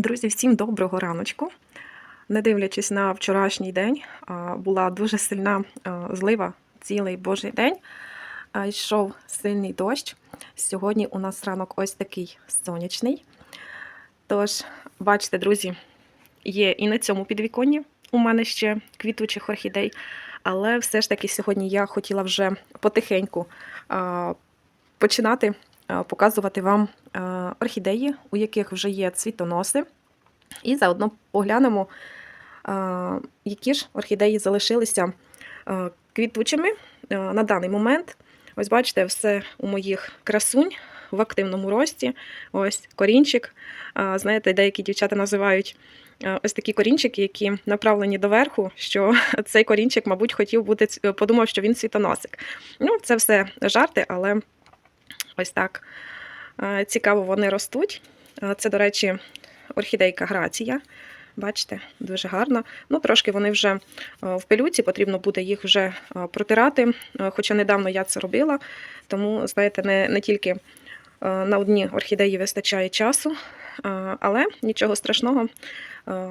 Друзі, всім доброго раночку. Не дивлячись на вчорашній день, була дуже сильна злива цілий божий день. Йшов сильний дощ. Сьогодні у нас ранок ось такий сонячний. Тож, бачите, друзі, є і на цьому підвіконні у мене ще квітучих орхідей. Але все ж таки сьогодні я хотіла вже потихеньку починати показувати вам орхідеї, у яких вже є цвітоноси. І заодно поглянемо, які ж орхідеї залишилися квітучими на даний момент. Ось бачите, все у моїх красунь в активному рості. Ось корінчик. Знаєте, деякі дівчата називають ось такі корінчики, які направлені доверху, що цей корінчик, мабуть, хотів бути, подумав, що він світоносик. Ну, це все жарти, але ось так цікаво вони ростуть. Це, до речі, орхідейка Грація. Бачите, дуже гарно. Ну, трошки вони вже в пилюці, потрібно буде їх вже протирати. Хоча недавно я це робила, тому, знаєте, не, не тільки на одні орхідеї вистачає часу, але нічого страшного,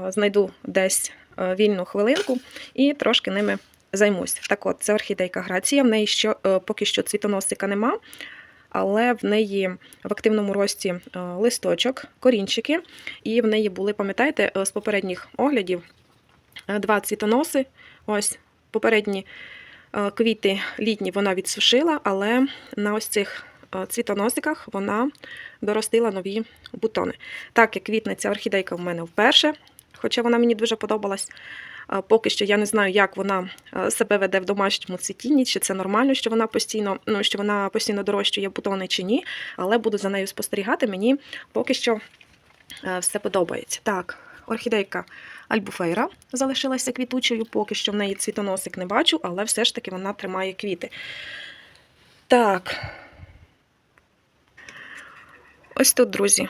знайду десь вільну хвилинку і трошки ними займусь. Так от, це орхідейка Грація, в неї що, е, поки що цвітоносика нема але в неї в активному рості е, листочок, корінчики, і в неї були, пам'ятаєте, е, з попередніх оглядів е, два цвітоноси. Ось попередні квіти літні вона відсушила, але на ось цих цвітоносиках вона доростила нові бутони. Так як квітне ця орхідейка в мене вперше, хоча вона мені дуже подобалась. Поки що я не знаю, як вона е, себе веде в домашньому цвітінні, чи це нормально, що вона постійно, ну, що вона постійно дорощує бутони чи ні, але буду за нею спостерігати. Мені поки що е, все подобається. Так, орхідейка Альбуфейра залишилася квітучою, поки що в неї цвітоносик не бачу, але все ж таки вона тримає квіти. Так. Ось тут, друзі,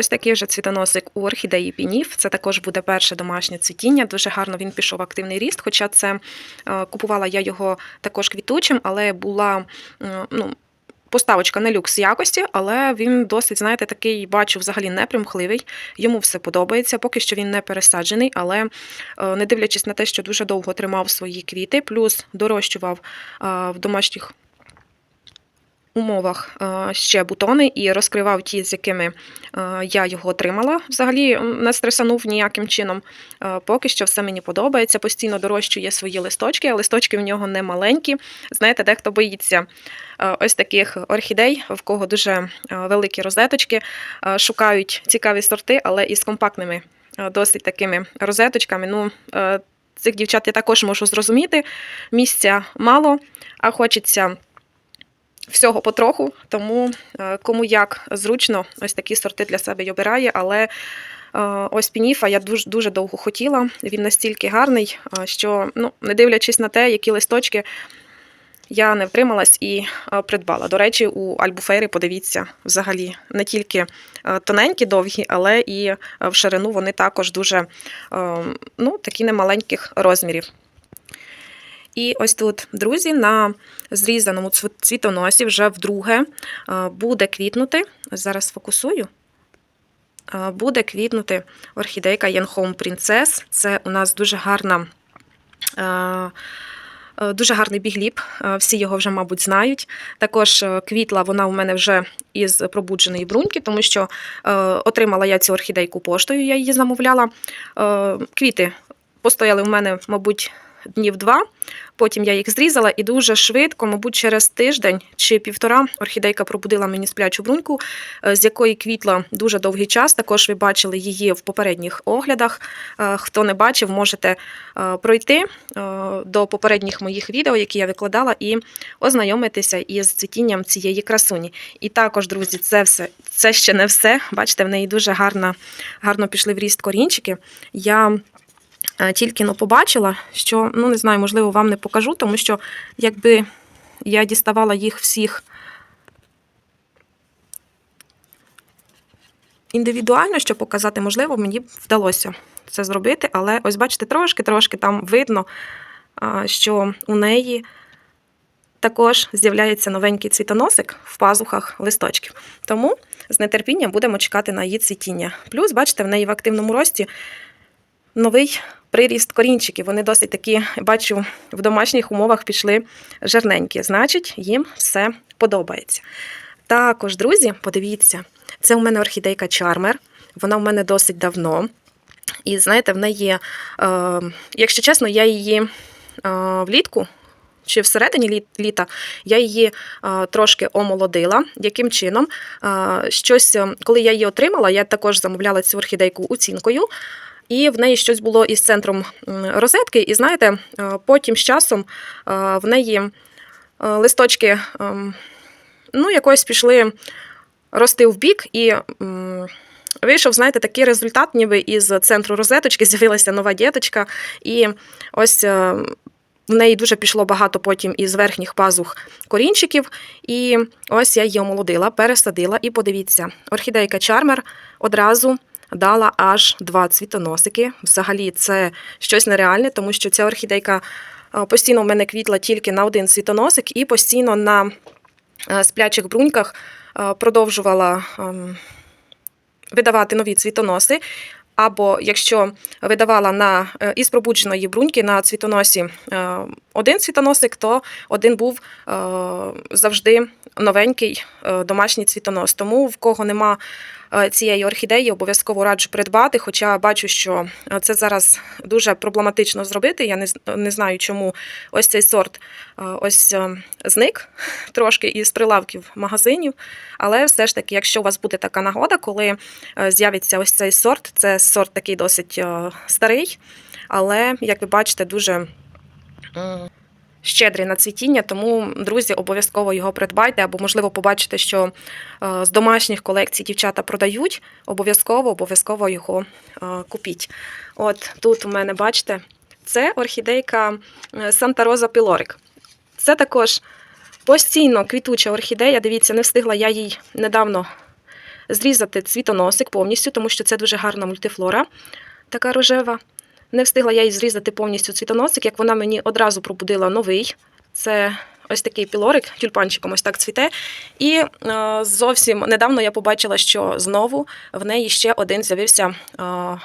Ось такий вже цвітоносик у орхідеї пініф. Це також буде перше домашнє цвітіння. Дуже гарно він пішов в активний ріст. Хоча це е, купувала я його також квітучим, але була ну, поставочка на люкс якості, але він досить, знаєте, такий бачу, взагалі непримхливий. Йому все подобається. Поки що він не пересаджений, але е, не дивлячись на те, що дуже довго тримав свої квіти, плюс дорощував е, в домашніх умовах е, ще бутони і розкривав ті, з якими е, я його отримала. Взагалі не стресанув ніяким чином. Е, Поки що все мені подобається. Постійно дорощує свої листочки, а листочки в нього не маленькі. Знаєте, дехто боїться ось таких орхідей, в кого дуже великі розеточки, шукають цікаві сорти, але із компактними досить такими розеточками. Ну, Цих дівчат я також можу зрозуміти. Місця мало, а хочеться всього потроху, тому е, кому як зручно, ось такі сорти для себе й обирає. Але е, ось пініфа я дуже дуже довго хотіла. Він настільки гарний, е, що ну, не дивлячись на те, які листочки. Я не втрималась і придбала. До речі, у Альбуфейри, подивіться, взагалі не тільки тоненькі, довгі, але і в ширину вони також дуже е, ну, такі немаленьких розмірів. І ось тут, друзі, на зрізаному цвітоносі вже вдруге е, буде квітнути. Зараз фокусую. Е, Буде квітнути орхідейка Янхоум Принцес. Це у нас дуже гарна. е, Дуже гарний бігліп, всі його вже, мабуть, знають. Також квітла вона у мене вже із пробудженої бруньки, тому що отримала я цю орхідейку поштою, я її замовляла. Квіти постояли у мене, мабуть, днів два. Потім я їх зрізала і дуже швидко, мабуть, через тиждень чи півтора орхідейка пробудила мені сплячу бруньку, е, з якої квітла дуже довгий час. Також ви бачили її в попередніх оглядах. Е, Хто не бачив, можете е, пройти до попередніх моїх відео, які я викладала, і ознайомитися із цвітінням цієї красуні. І також, друзі, це все це ще не все. Бачите, в неї дуже гарна, гарно пішли в ріст корінчики. Я тільки но побачила, що ну не знаю, можливо, вам не покажу, тому що якби я діставала їх всіх індивідуально, щоб показати, можливо, мені б вдалося це зробити. Але ось бачите, трошки-трошки там видно, що у неї також з'являється новенький цвітоносик в пазухах листочків. Тому з нетерпінням будемо чекати на її цвітіння. Плюс, бачите, в неї в активному рості новий приріст корінчиків. Вони досить такі, бачу, в домашніх умовах пішли жирненькі. Значить, їм все подобається. Також, друзі, подивіться, це у мене орхідейка Чармер. Вона в мене досить давно. І знаєте, в неї, е, якщо чесно, я її е, влітку чи всередині літа я її е, трошки омолодила. Яким чином? Е, щось, е, коли я її отримала, я також замовляла цю орхідейку оцінкою. І в неї щось було із центром розетки. І знаєте, е, потім з часом е, в неї е, листочки ем, ну, якось пішли рости в бік, і вийшов, знаєте, такий результат, ніби із центру розеточки з'явилася нова діточка. І ось в неї дуже пішло багато потім із верхніх пазух корінчиків. І ось я її омолодила, пересадила. І подивіться, орхідейка Чармер одразу дала аж два цвітоносики. Взагалі, це щось нереальне, тому що ця орхідейка е, постійно в мене квітла тільки на один цвітоносик, і постійно на е, сплячих бруньках е, продовжувала ем, видавати нові цвітоноси. Або якщо видавала на із пробудженої бруньки на цвітоносі один цвітоносик, то один був е, завжди новенький е, домашній цвітонос. Тому в кого нема е, цієї орхідеї, обов'язково раджу придбати. Хоча бачу, що е, це зараз дуже проблематично зробити. Я не, не знаю, чому ось цей сорт е, ось е, зник трошки із прилавків магазинів. Але все ж таки, якщо у вас буде така нагода, коли е, з'явиться ось цей сорт, це сорт такий досить е, старий, але, як ви бачите, дуже щедрий на цвітіння, тому, друзі, обов'язково його придбайте, або, можливо, побачите, що е, з домашніх колекцій дівчата продають, обов'язково, обов'язково його е, купіть. От тут у мене, бачите, це орхідейка е, Санта Роза Пілорик. Це також постійно квітуча орхідея. Дивіться, не встигла я їй недавно зрізати цвітоносик повністю, тому що це дуже гарна мультифлора, така рожева. Не встигла я їй зрізати повністю цвітоносик, як вона мені одразу пробудила новий. Це ось такий пілорик, тюльпанчиком ось так цвіте. І е, зовсім недавно я побачила, що знову в неї ще один з'явився. Е,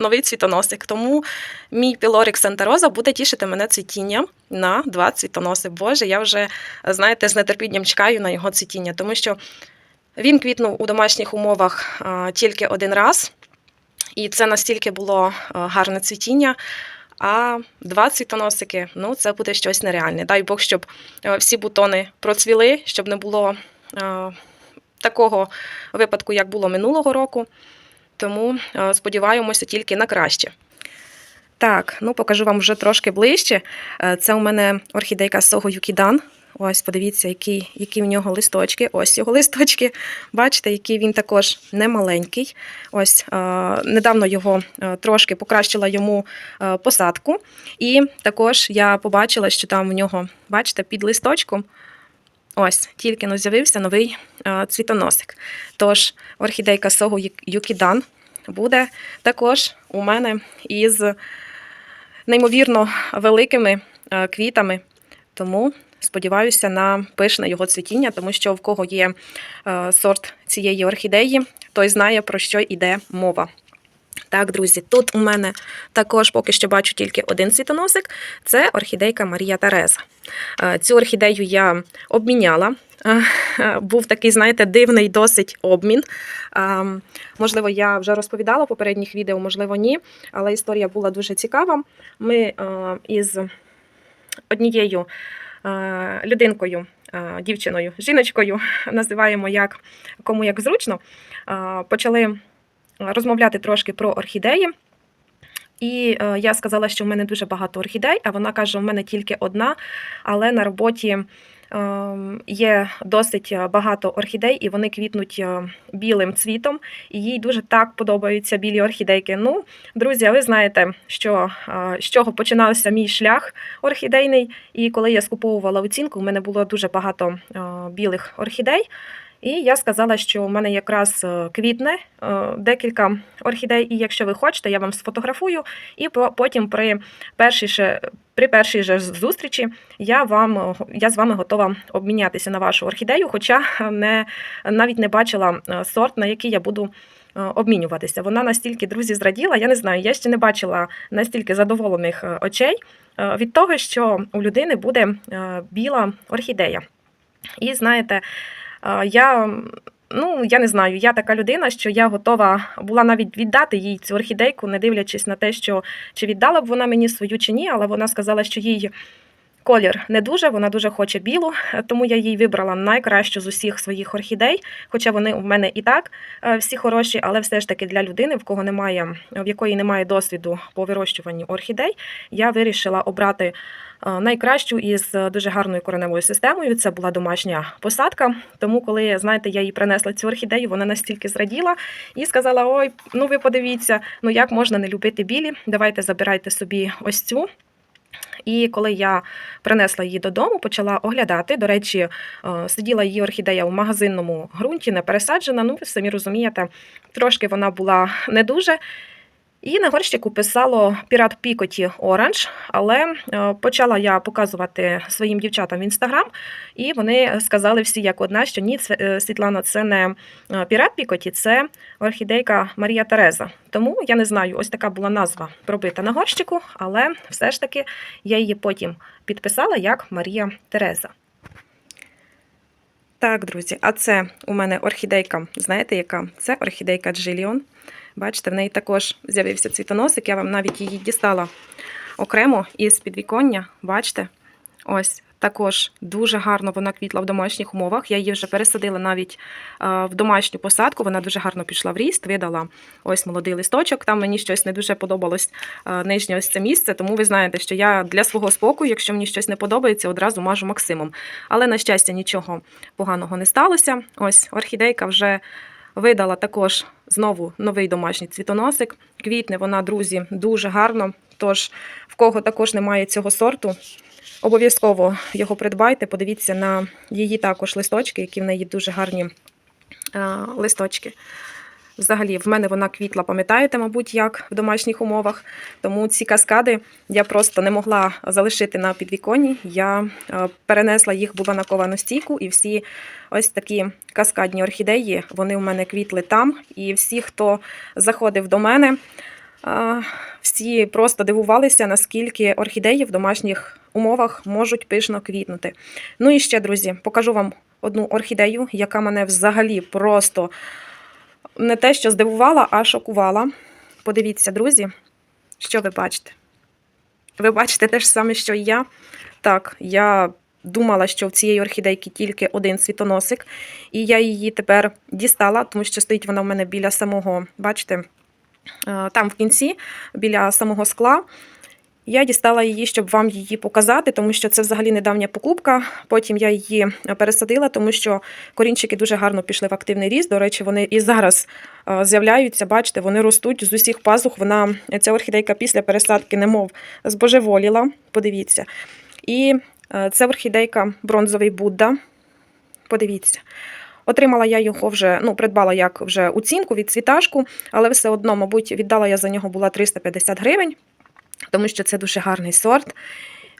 Новий цвітоносик, тому мій пілорик Санта Роза буде тішити мене цвітінням на два цвітоноси. Боже, я вже, знаєте, з нетерпінням чекаю на його цвітіння, тому що він квітнув у домашніх умовах а, тільки один раз, і це настільки було гарне цвітіння. А два цвітоносики ну це буде щось нереальне. Дай Бог, щоб е, всі бутони процвіли, щоб не було е, такого випадку, як було минулого року. Тому е, сподіваємося тільки на краще. Так, ну покажу вам вже трошки ближче. Е, Це у мене орхідейка Сого Юкідан. Ось, подивіться, які, які в нього листочки. Ось його листочки. Бачите, який він також немаленький. Ось недавно його трошки покращила йому посадку. І також я побачила, що там в нього, бачите, під листочком. Ось, тільки но з'явився новий цвітоносик. Тож, орхідейка Сого Юкідан буде також у мене із неймовірно великими квітами. Тому сподіваюся на пишне його цвітіння, тому що в кого є е, сорт цієї орхідеї, той знає, про що йде мова. Так, друзі, тут у мене також поки що бачу тільки один цвітоносик. Це орхідейка Марія Тереза. Е, Цю орхідею я обміняла. Е, Був такий, знаєте, дивний досить обмін. Можливо, я вже розповідала в попередніх відео, можливо, ні. Але історія була дуже цікава. Ми із однією людинкою, е, дівчиною, жіночкою, називаємо як кому як зручно, е, почали розмовляти трошки про орхідеї. І е, я сказала, що в мене дуже багато орхідей, а вона каже, в мене тільки одна, але на роботі е, є досить багато орхідей, і вони квітнуть е, білим цвітом, і їй дуже так подобаються білі орхідейки. Ну, друзі, ви знаєте, що е, з чого починався мій шлях орхідейний, і коли я скуповувала оцінку, в мене було дуже багато е, білих орхідей. І я сказала, що в мене якраз е, квітне е, декілька орхідей, і якщо ви хочете, я вам сфотографую, і потім при першій ще. при першій же зустрічі я вам я з вами готова обмінятися на вашу орхідею, хоча не навіть не бачила е, сорт, на який я буду. Обмінюватися. Вона настільки друзі зраділа. Я не знаю, я ще не бачила настільки задоволених очей від того, що у людини буде біла орхідея. І знаєте, я. Ну, я не знаю, я така людина, що я готова була навіть віддати їй цю орхідейку, не дивлячись на те, що чи віддала б вона мені свою чи ні, але вона сказала, що їй колір не дуже, вона дуже хоче білу, тому я їй вибрала найкращу з усіх своїх орхідей, хоча вони у мене і так е, всі хороші, але все ж таки для людини, в кого немає, в якої немає досвіду по вирощуванню орхідей, я вирішила обрати е, найкращу із е, дуже гарною кореневою системою. Це була домашня посадка. Тому, коли знаєте, я їй принесла цю орхідею, вона настільки зраділа і сказала: Ой, ну ви подивіться, ну як можна не любити білі? Давайте забирайте собі ось цю. І коли я принесла її додому, почала оглядати. До речі, е, сиділа її орхідея у магазинному ґрунті, не пересаджена. Ну, ви самі розумієте, трошки вона була не дуже. І на горщику писало Пірат Пікоті Оранж, але е, почала я показувати своїм дівчатам в інстаграм, і вони сказали всі як одна, що ні, е, Світлана, це не е, Пірат Пікоті, це орхідейка Марія Тереза. Тому я не знаю, ось така була назва пробита на горщику, але все ж таки я її потім підписала як Марія Тереза. Так, друзі, а це у мене орхідейка. Знаєте, яка? Це орхідейка Джиліон. Бачите, в неї також з'явився цвітоносик. Я вам навіть її дістала окремо із підвіконня. Бачите? Ось також дуже гарно вона квітла в домашніх умовах. Я її вже пересадила навіть е, в домашню посадку. Вона дуже гарно пішла в ріст, видала ось молодий листочок. Там мені щось не дуже подобалось е, нижнє ось це місце. Тому ви знаєте, що я для свого спокою, якщо мені щось не подобається, одразу мажу максимум. Але на щастя, нічого поганого не сталося. Ось орхідейка вже видала також знову новий домашній цвітоносик. Квітне вона, друзі, дуже гарно. Тож, в кого також немає цього сорту, обов'язково його придбайте. Подивіться на її також листочки, які в неї дуже гарні листочки. Взагалі, в мене вона квітла, пам'ятаєте, мабуть, як в домашніх умовах. Тому ці каскади я просто не могла залишити на підвіконні. Я е, перенесла їх була на ковану стійку, і всі ось такі каскадні орхідеї, вони у мене квітли там. І всі, хто заходив до мене, е, всі просто дивувалися, наскільки орхідеї в домашніх умовах можуть пишно квітнути. Ну і ще, друзі, покажу вам одну орхідею, яка мене взагалі просто не те, що здивувала, а шокувала. Подивіться, друзі, що ви бачите. Ви бачите те ж саме, що і я. Так, я думала, що в цієї орхідейки тільки один світоносик, і я її тепер дістала, тому що стоїть вона в мене біля самого, бачите, е, там в кінці, біля самого скла. Я дістала її, щоб вам її показати, тому що це взагалі недавня покупка. Потім я її пересадила, тому що корінчики дуже гарно пішли в активний ріст. До речі, вони і зараз е, з'являються. Бачите, вони ростуть з усіх пазух. Вона ця орхідейка після пересадки, немов збожеволіла. Подивіться. І е, це орхідейка бронзовий Будда. Подивіться. Отримала я його вже, ну, придбала як вже оцінку від цвіташку, але все одно, мабуть, віддала я за нього була 350 гривень тому що це дуже гарний сорт.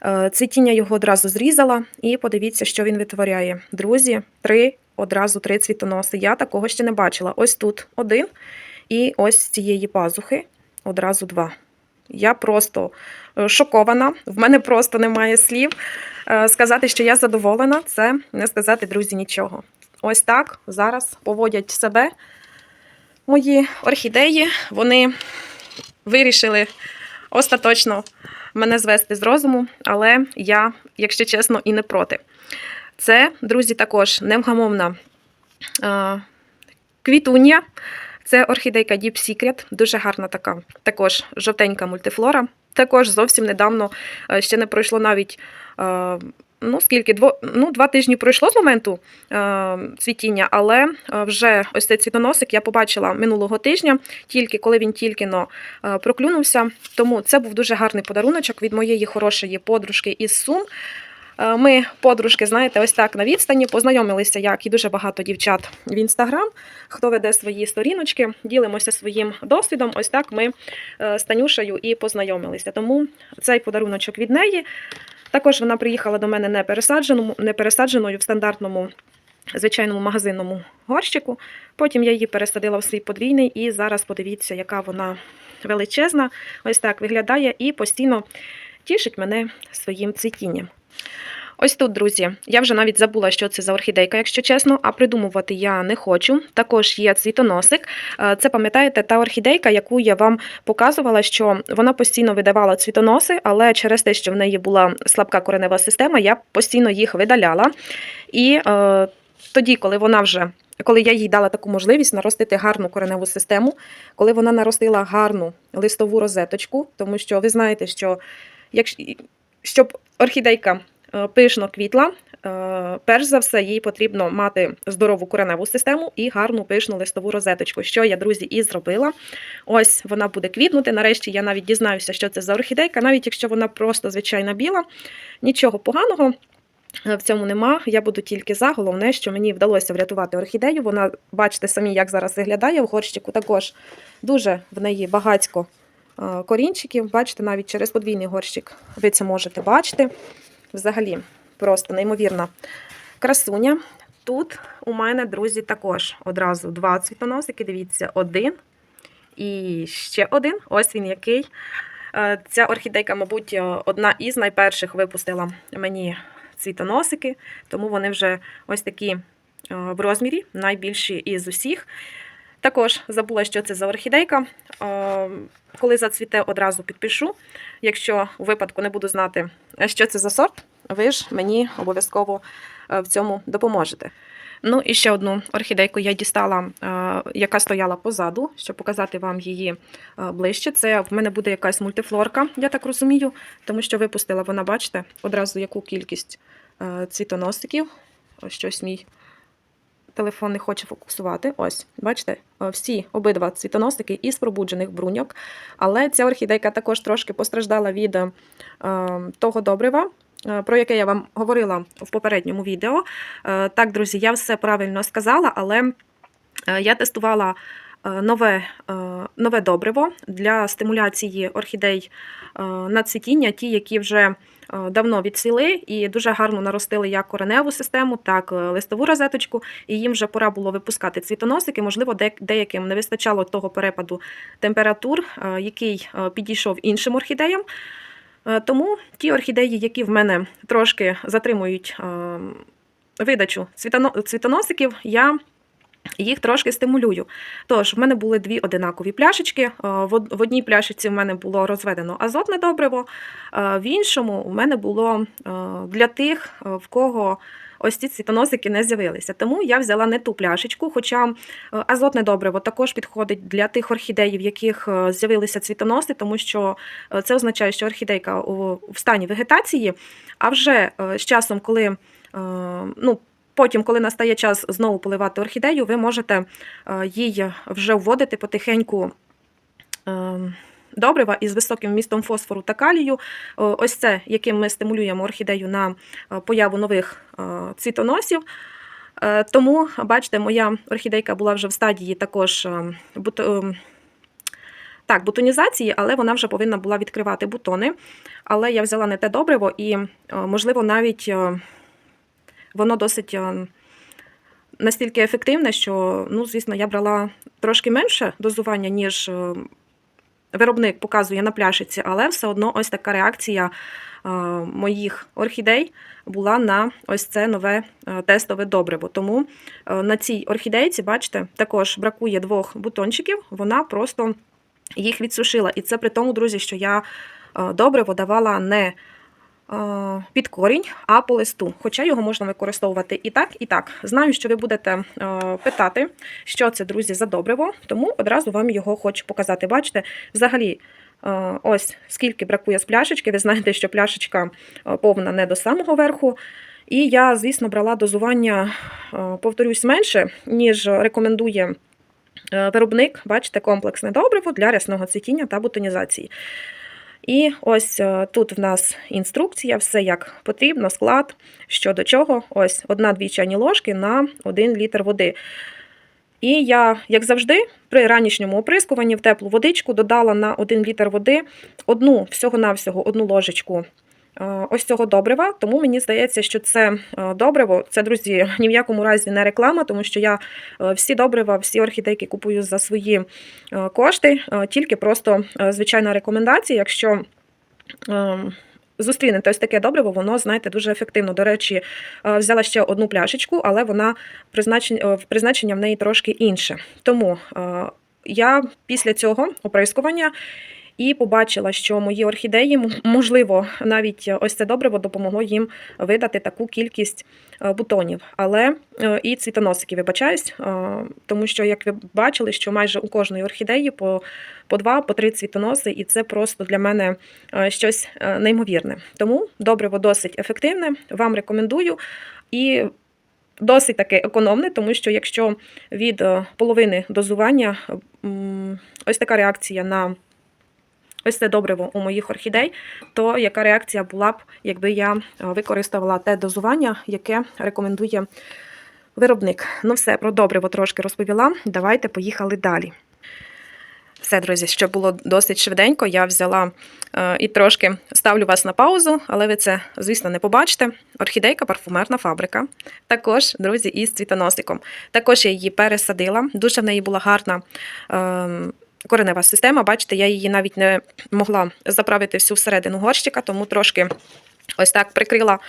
Е, Цвітіння його одразу зрізала, і подивіться, що він витворяє. Друзі, три, одразу три цвітоноси. Я такого ще не бачила. Ось тут один, і ось з цієї пазухи одразу два. Я просто е, шокована, в мене просто немає слів. Е, Сказати, що я задоволена, це не сказати, друзі, нічого. Ось так зараз поводять себе мої орхідеї. Вони вирішили остаточно мене звести з розуму, але я, якщо чесно, і не проти. Це, друзі, також невгамовна квітуння. Це орхідейка Deep Secret, дуже гарна така, також жовтенька мультифлора. Також зовсім недавно ще не пройшло навіть. Ну, скільки дво, ну, два тижні пройшло з моменту е, цвітіння, але е, вже ось цей цвітоносик я побачила минулого тижня, тільки коли він тільки но е, проклюнувся. Тому це був дуже гарний подаруночок від моєї хорошої подружки із Сум. Е, Ми подружки, знаєте, ось так на відстані познайомилися, як і дуже багато дівчат в інстаграм. Хто веде свої сторіночки, ділимося своїм досвідом. Ось так ми з Танюшею і познайомилися. Тому цей подаруночок від неї. Також вона приїхала до мене не пересадженому, в стандартному звичайному магазинному горщику. Потім я її пересадила в свій подвійний, і зараз подивіться, яка вона величезна. Ось так виглядає і постійно тішить мене своїм цвітінням. Ось тут, друзі, я вже навіть забула, що це за орхідейка, якщо чесно, а придумувати я не хочу. Також є цвітоносик. Е, Це пам'ятаєте, та орхідейка, яку я вам показувала, що вона постійно видавала цвітоноси, але через те, що в неї була слабка коренева система, я постійно їх видаляла. І е, тоді, коли вона вже. Коли я їй дала таку можливість наростити гарну кореневу систему, коли вона наростила гарну листову розеточку, тому що ви знаєте, що якщо щоб орхідейка пишно квітла, е, перш за все, їй потрібно мати здорову кореневу систему і гарну пишну листову розеточку, що я, друзі, і зробила. Ось вона буде квітнути. Нарешті я навіть дізнаюся, що це за орхідейка, навіть якщо вона просто звичайна біла, нічого поганого. е, В цьому нема. Я буду тільки за. Головне, що мені вдалося врятувати орхідею. Вона, бачите самі, як зараз виглядає в горщику. Також дуже в неї багатько е, корінчиків. Бачите, навіть через подвійний горщик ви це можете бачити. Взагалі, просто неймовірна красуня. Тут у мене, друзі, також одразу два цвітоносики. Дивіться, один і ще один. Ось він який. Е, Ця орхідейка, мабуть, одна із найперших випустила мені цвітоносики, тому вони вже ось такі е, в розмірі, найбільші із усіх. Також забула, що це за орхідейка. Е, Коли зацвіте, одразу підпишу. Якщо у випадку не буду знати, що це за сорт, ви ж мені обов'язково е, в цьому допоможете. Ну і ще одну орхідейку я дістала, е, яка стояла позаду, щоб показати вам її ближче. Це в мене буде якась мультифлорка, я так розумію, тому що випустила вона, бачите, одразу яку кількість цвітоносиків. Ось щось мій телефон не хоче фокусувати. Ось, бачите, е, всі обидва цвітоносики із пробуджених бруньок. Але ця орхідейка також трошки постраждала від е, того добрива, е, про яке я вам говорила в попередньому відео. Е, Так, друзі, я все правильно сказала, але я тестувала нове, е, нове добриво для стимуляції орхідей е, на цвітіння, ті, які вже е, давно відцвіли і дуже гарно наростили як кореневу систему, так е, листову розеточку, і їм вже пора було випускати цвітоносики. Можливо, деяким не вистачало того перепаду температур, е, який е, підійшов іншим орхідеям. Е, Тому ті орхідеї, які в мене трошки затримують е, видачу цвітоносиків, я їх трошки стимулюю. Тож, в мене були дві одинакові пляшечки. Е, В одній пляшечці в мене було розведено азотне добриво, е, в іншому в мене було е, для тих, в кого ось ці цвітоносики не з'явилися. Тому я взяла не ту пляшечку, хоча азотне добриво також підходить для тих орхідеїв, в яких з'явилися цвітоноси, тому що це означає, що орхідейка в стані вегетації, а вже з часом, коли ну, Потім, коли настає час знову поливати орхідею, ви можете е, їй вже вводити потихеньку е, добрива із високим вмістом фосфору та калію. Ось це, яким ми стимулюємо орхідею на е, появу нових е, цвітоносів. Е, Тому, бачите, моя орхідейка була вже в стадії також е, бут- е, так, бутонізації, але вона вже повинна була відкривати бутони. Але я взяла не те добриво, і, е, можливо, навіть е, воно досить е, настільки ефективне, що, ну, звісно, я брала трошки менше дозування, ніж е, виробник показує на пляшиці, але все одно ось така реакція е, моїх орхідей була на ось це нове е, тестове добриво. Тому е, на цій орхідейці, бачите, також бракує двох бутончиків, вона просто їх відсушила. І це при тому, друзі, що я добриво давала не під корінь, а по листу. Хоча його можна використовувати і так, і так. Знаю, що ви будете е, питати, що це, друзі, за добриво, тому одразу вам його хочу показати. Бачите, взагалі. е, Ось скільки бракує з пляшечки. Ви знаєте, що пляшечка е, повна не до самого верху. І я, звісно, брала дозування, е, повторюсь, менше, ніж рекомендує е, виробник. Бачите, комплексне добриво для рясного цвітіння та бутонізації. І ось е, тут в нас інструкція, все як потрібно, склад, що до чого. Ось 1-2 чайні ложки на 1 літр води. І я, як завжди, при ранішньому оприскуванні в теплу водичку додала на 1 літр води одну всього-навсього одну ложечку ось цього добрива. Тому мені здається, що це е, добриво, це, друзі, ні в якому разі не реклама, тому що я е, всі добрива, всі орхідейки купую за свої е, кошти, е, тільки просто е, звичайна рекомендація, якщо. Зустрінете ось таке добриво, воно, знаєте, дуже ефективно. До речі, е, взяла ще одну пляшечку, але вона призначення, е, призначення в неї трошки інше. Тому е, я після цього оприскування і побачила, що мої орхідеї, можливо, навіть ось це добриво допомогло їм видати таку кількість е, бутонів, але е, і цвітоносики, вибачаюсь, е, тому що, як ви бачили, що майже у кожної орхідеї по, по два, по три цвітоноси, і це просто для мене щось неймовірне. Тому добриво досить ефективне, вам рекомендую. І досить таки економне, тому що якщо від половини дозування ось така реакція на ось це добриво у моїх орхідей, то яка реакція була б, якби я е, використовувала те дозування, яке рекомендує виробник. Ну все, про добриво трошки розповіла. Давайте поїхали далі. Все, друзі, щоб було досить швиденько, я взяла е, і трошки ставлю вас на паузу, але ви це, звісно, не побачите. Орхідейка парфумерна фабрика. Також, друзі, із цвітоносиком. Також я її пересадила. Дуже в неї була гарна. Е, Коренева система, бачите, я її навіть не могла заправити всю всередину горщика, тому трошки ось так прикрила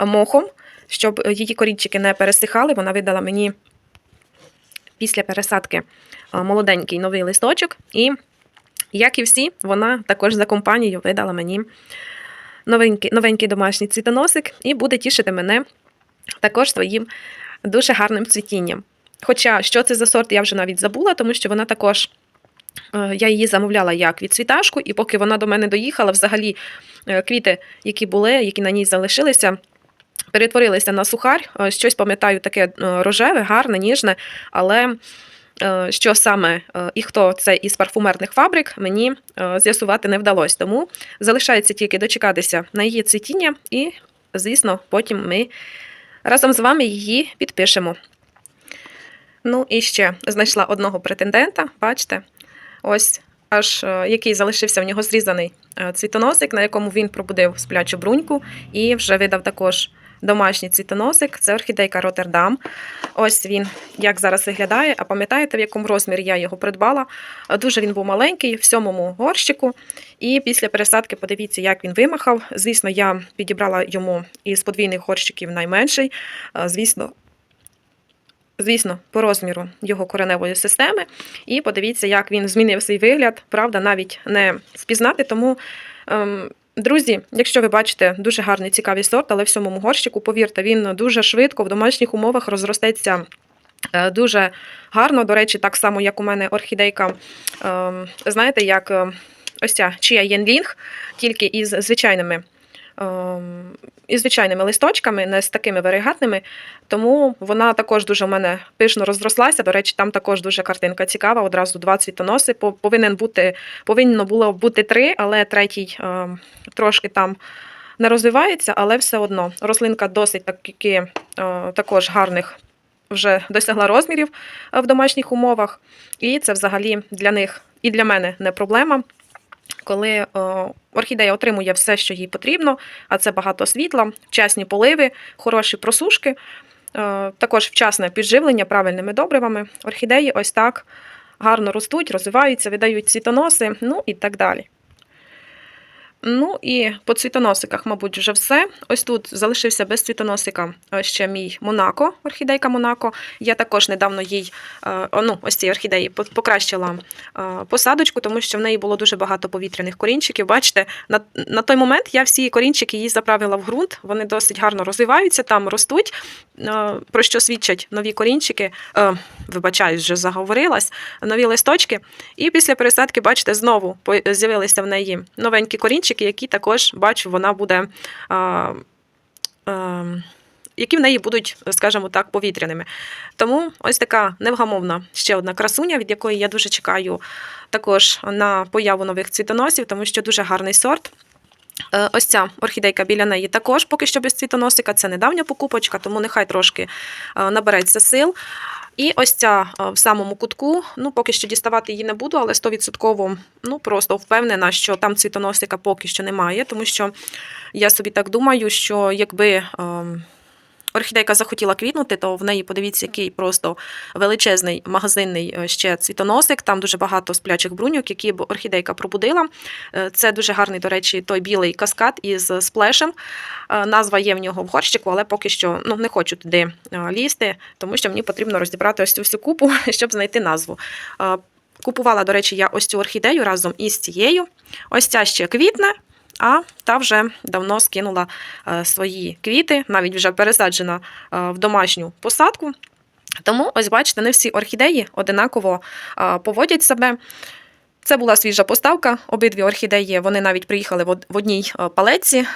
е, мохом, щоб її корінчики не пересихали. Вона видала мені після пересадки е, молоденький новий листочок. І, як і всі, вона також за компанією видала мені новенький, новенький домашній цвітоносик і буде тішити мене також своїм дуже гарним цвітінням. Хоча що це за сорт, я вже навіть забула, тому що вона також. Е, Я її замовляла як відцвіташку, і поки вона до мене доїхала, взагалі е, квіти, які були, які на ній залишилися, перетворилися на сухар. Е, Щось пам'ятаю таке рожеве, гарне, ніжне, але що саме і хто це із парфумерних фабрик, мені з'ясувати не вдалося. Тому залишається тільки дочекатися на її цвітіння, і, звісно, потім ми разом з вами її підпишемо. Ну і ще знайшла одного претендента, бачите, ось аж е, який залишився в нього зрізаний е, цвітоносик, на якому він пробудив сплячу бруньку і вже видав також домашній цвітоносик. Це орхідейка Роттердам. Ось він як зараз виглядає. А пам'ятаєте, в якому розмірі я його придбала? Е, Дуже він був маленький, в сьомому горщику. І після пересадки подивіться, як він вимахав. Звісно, я підібрала йому із подвійних горщиків найменший. Звісно, звісно, по розміру його кореневої системи. І подивіться, як він змінив свій вигляд. Правда, навіть не спізнати. Тому, ем, друзі, якщо ви бачите дуже гарний цікавий сорт, але в сьомому горщику, повірте, він дуже швидко в домашніх умовах розростеться. е, Дуже гарно, до речі, так само, як у мене орхідейка, ем, знаєте, як е, ось ця Чія Єнлінг, тільки із звичайними ем, із звичайними листочками, не з такими варігатними. Тому вона також дуже в мене пишно розрослася. До речі, там також дуже картинка цікава. Одразу два цвітоноси. Повинен бути, повинно було бути три, але третій ем, трошки там не розвивається, але все одно рослинка досить таки е, також гарних. Вже досягла розмірів е, в домашніх умовах, і це взагалі для них і для мене не проблема коли е, орхідея отримує все, що їй потрібно, а це багато світла, вчасні поливи, хороші просушки, е, також вчасне підживлення правильними добривами. Орхідеї ось так гарно ростуть, розвиваються, видають цвітоноси, ну і так далі. Ну і по цвітоносиках, мабуть, вже все. Ось тут залишився без цвітоносика е, ще мій Монако, орхідейка Монако. Я також недавно їй, е, ну, ось цій орхідеї, покращила е, посадочку, тому що в неї було дуже багато повітряних корінчиків. Бачите, на, на той момент я всі корінчики її заправила в ґрунт, вони досить гарно розвиваються, там ростуть, про що свідчать нові корінчики. Вибачаюсь, вже заговорилась, нові листочки. І після пересадки, бачите, знову з'явилися в неї новенькі корінчики, які також бачу, вона буде. А, а, які в неї будуть, скажімо так, повітряними. Тому ось така невгамовна ще одна красуня, від якої я дуже чекаю також на появу нових цвітоносів, тому що дуже гарний сорт. Е, Ось ця орхідейка біля неї також поки що без цвітоносика. Це недавня покупочка, тому нехай трошки е, набереться сил. І ось ця е, в самому кутку, ну поки що діставати її не буду, але 100% ну просто впевнена, що там цвітоносика поки що немає, тому що я собі так думаю, що якби. Орхідейка захотіла квітнути, то в неї подивіться, який просто величезний магазинний е, ще цвітоносик. Там дуже багато сплячих бруньок, які б орхідейка пробудила. Е, Це дуже гарний, до речі, той білий каскад із сплешем. Е, Назва є в нього в горщику, але поки що ну, не хочу туди лізти, тому що мені потрібно розібрати ось цю всю купу, щоб знайти назву. Купувала, до речі, я ось цю орхідею разом із цією. Ось ця ще квітне, а та вже давно скинула е, свої квіти, навіть вже пересаджена е, в домашню посадку. Тому, ось бачите, не всі орхідеї одинаково е, поводять себе. Це була свіжа поставка. Обидві орхідеї вони навіть приїхали в одній палеці.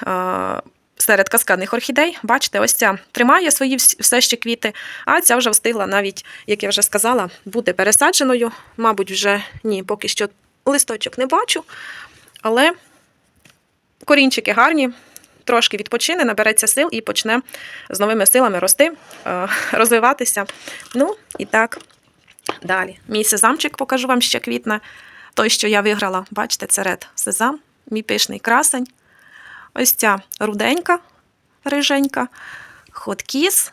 Серед каскадних орхідей, бачите, ось ця тримає свої все ще квіти, а ця вже встигла навіть, як я вже сказала, бути пересадженою. Мабуть, вже ні, поки що листочок не бачу. Але корінчики гарні, трошки відпочине, набереться сил і почне з новими силами рости, е, розвиватися. Ну і так далі. Мій сезамчик покажу вам ще квітне. Той, що я виграла, бачите, це ред сезам, мій пишний красень. Ось ця руденька, риженька, хоткіс,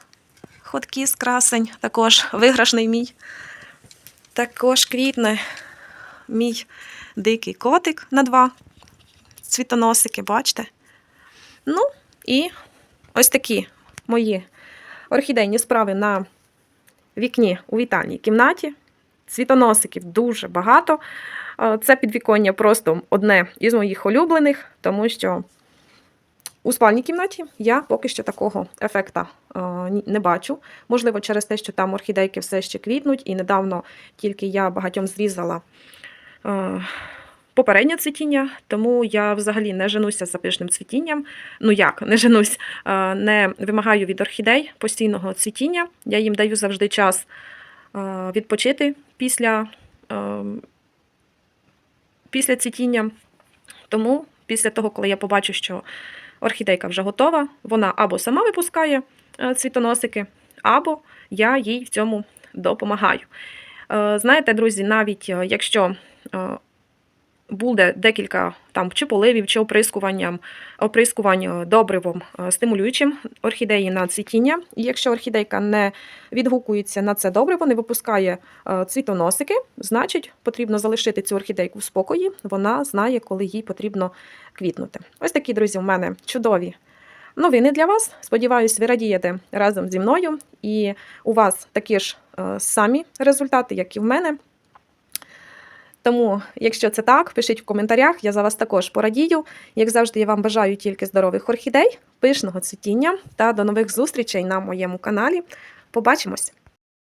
хоткіс красень, також виграшний мій. Також квітне мій дикий котик на два цвітоносики, бачите? Ну, і ось такі мої орхідейні справи на вікні у вітальній кімнаті. Цвітоносиків дуже багато. Е, Це підвіконня просто одне із моїх улюблених, тому що у спальній кімнаті я поки що такого ефекта е, не бачу. Можливо, через те, що там орхідейки все ще квітнуть, і недавно тільки я багатьом зрізала е, попереднє цвітіння, тому я взагалі не женуся за пишним цвітінням. Ну як, не женусь, не вимагаю від орхідей постійного цвітіння. Я їм даю завжди час відпочити після, після цвітіння. Тому після того, коли я побачу, що орхідейка вже готова, вона або сама випускає цвітоносики, або я їй в цьому допомагаю. Е, Знаєте, друзі, навіть е, якщо е, буде декілька там чи поливів, чи оприскуванням, оприскувань добривом е, стимулюючим орхідеї на цвітіння. І якщо орхідейка не відгукується на це добриво, не випускає е, цвітоносики, значить потрібно залишити цю орхідейку в спокої. Вона знає, коли їй потрібно квітнути. Ось такі, друзі, у мене чудові новини для вас. Сподіваюсь, ви радієте разом зі мною, і у вас такі ж е, самі результати, як і в мене. Тому, якщо це так, пишіть в коментарях, я за вас також порадію. Як завжди, я вам бажаю тільки здорових орхідей, пишного цвітіння та до нових зустрічей на моєму каналі. Побачимось!